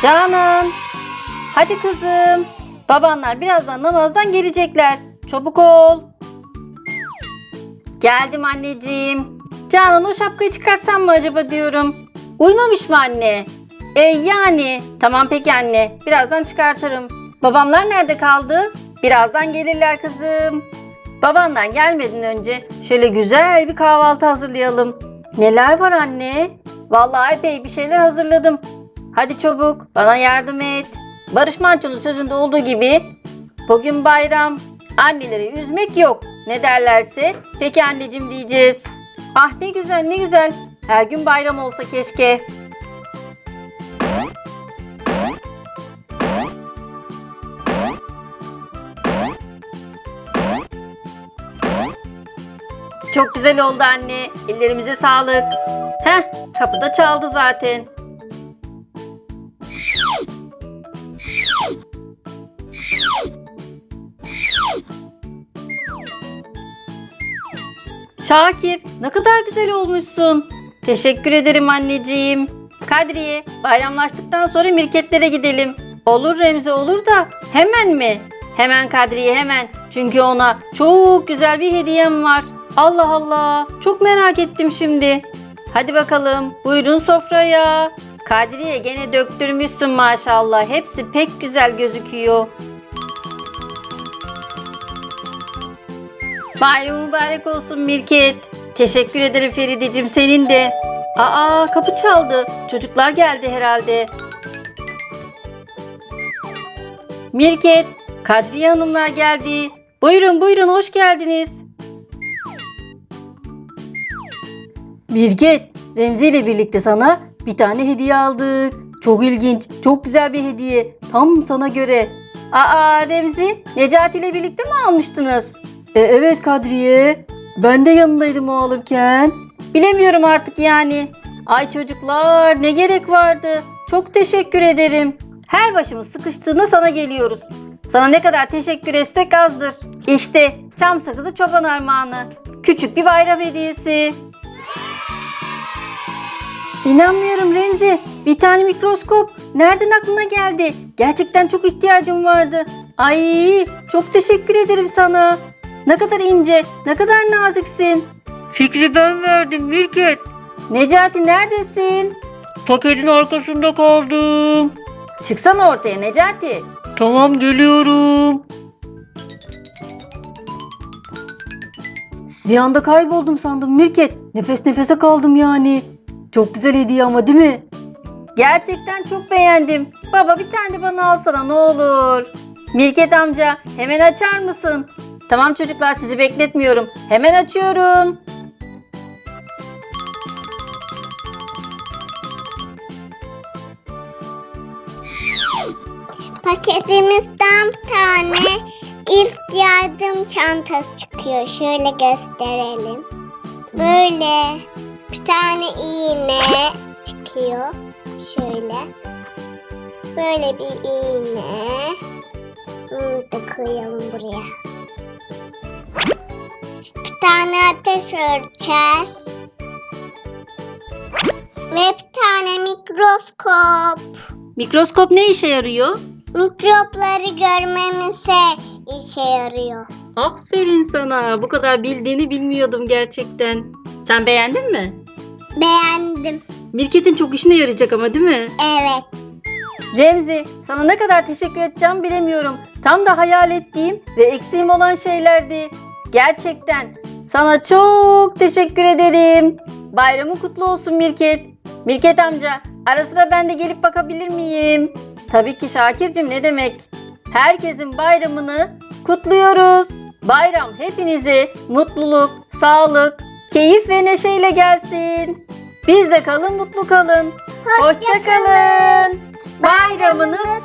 Canan. Hadi kızım. Babanlar birazdan namazdan gelecekler. Çabuk ol. Geldim anneciğim. Canan o şapkayı çıkartsam mı acaba diyorum. Uymamış mı anne? E yani. Tamam peki anne. Birazdan çıkartırım. Babamlar nerede kaldı? Birazdan gelirler kızım. Babanlar gelmeden önce şöyle güzel bir kahvaltı hazırlayalım. Neler var anne? Vallahi epey bir şeyler hazırladım. Hadi çabuk bana yardım et. Barış Manço'nun sözünde olduğu gibi bugün bayram. Anneleri üzmek yok. Ne derlerse peki anneciğim diyeceğiz. Ah ne güzel ne güzel. Her gün bayram olsa keşke. Çok güzel oldu anne. Ellerimize sağlık. Heh, kapıda çaldı zaten. Şakir, ne kadar güzel olmuşsun. Teşekkür ederim anneciğim. Kadriye, bayramlaştıktan sonra mirketlere gidelim. Olur Remzi olur da hemen mi? Hemen Kadriye hemen. Çünkü ona çok güzel bir hediyem var. Allah Allah, çok merak ettim şimdi. Hadi bakalım, buyurun sofraya. Kadriye gene döktürmüşsün maşallah. Hepsi pek güzel gözüküyor. Bayram mübarek olsun Mirket. Teşekkür ederim Ferideciğim senin de. Aa kapı çaldı. Çocuklar geldi herhalde. Mirket, Kadriye Hanımlar geldi. Buyurun buyurun hoş geldiniz. Mirket, Remzi ile birlikte sana bir tane hediye aldık. Çok ilginç, çok güzel bir hediye. Tam sana göre. Aa Remzi, Necati ile birlikte mi almıştınız? E, evet Kadriye. Ben de yanındaydım o alırken. Bilemiyorum artık yani. Ay çocuklar ne gerek vardı. Çok teşekkür ederim. Her başımız sıkıştığında sana geliyoruz. Sana ne kadar teşekkür etsek azdır. İşte çam sakızı çoban armağanı. Küçük bir bayram hediyesi. İnanmıyorum Remzi. Bir tane mikroskop. Nereden aklına geldi? Gerçekten çok ihtiyacım vardı. Ay çok teşekkür ederim sana. Ne kadar ince, ne kadar naziksin. Fikri ben verdim Mirket. Necati neredesin? Paketin arkasında kaldım. Çıksana ortaya Necati. Tamam geliyorum. Bir anda kayboldum sandım Mirket. Nefes nefese kaldım yani. Çok güzel hediye ama değil mi? Gerçekten çok beğendim. Baba bir tane de bana alsana ne olur. Mirket amca hemen açar mısın? Tamam çocuklar sizi bekletmiyorum. Hemen açıyorum. Paketimizden bir tane ilk yardım çantası çıkıyor. Şöyle gösterelim. Böyle bir tane iğne çıkıyor. Şöyle. Böyle bir iğne. Bunu da koyalım buraya. Ateş ölçer. Ve bir tane mikroskop. Mikroskop ne işe yarıyor? Mikropları görmemize işe yarıyor. Aferin sana. Bu kadar bildiğini bilmiyordum gerçekten. Sen beğendin mi? Beğendim. Mirket'in çok işine yarayacak ama değil mi? Evet. Remzi, sana ne kadar teşekkür edeceğim bilemiyorum. Tam da hayal ettiğim ve eksiğim olan şeylerdi. Gerçekten sana çok teşekkür ederim. Bayramın kutlu olsun Mirket. Mirket amca, ara sıra ben de gelip bakabilir miyim? Tabii ki Şakir'cim ne demek? Herkesin bayramını kutluyoruz. Bayram hepinize mutluluk, sağlık, keyif ve neşeyle gelsin. Biz de kalın mutlu kalın. Hoşça kalın. Bayramınız.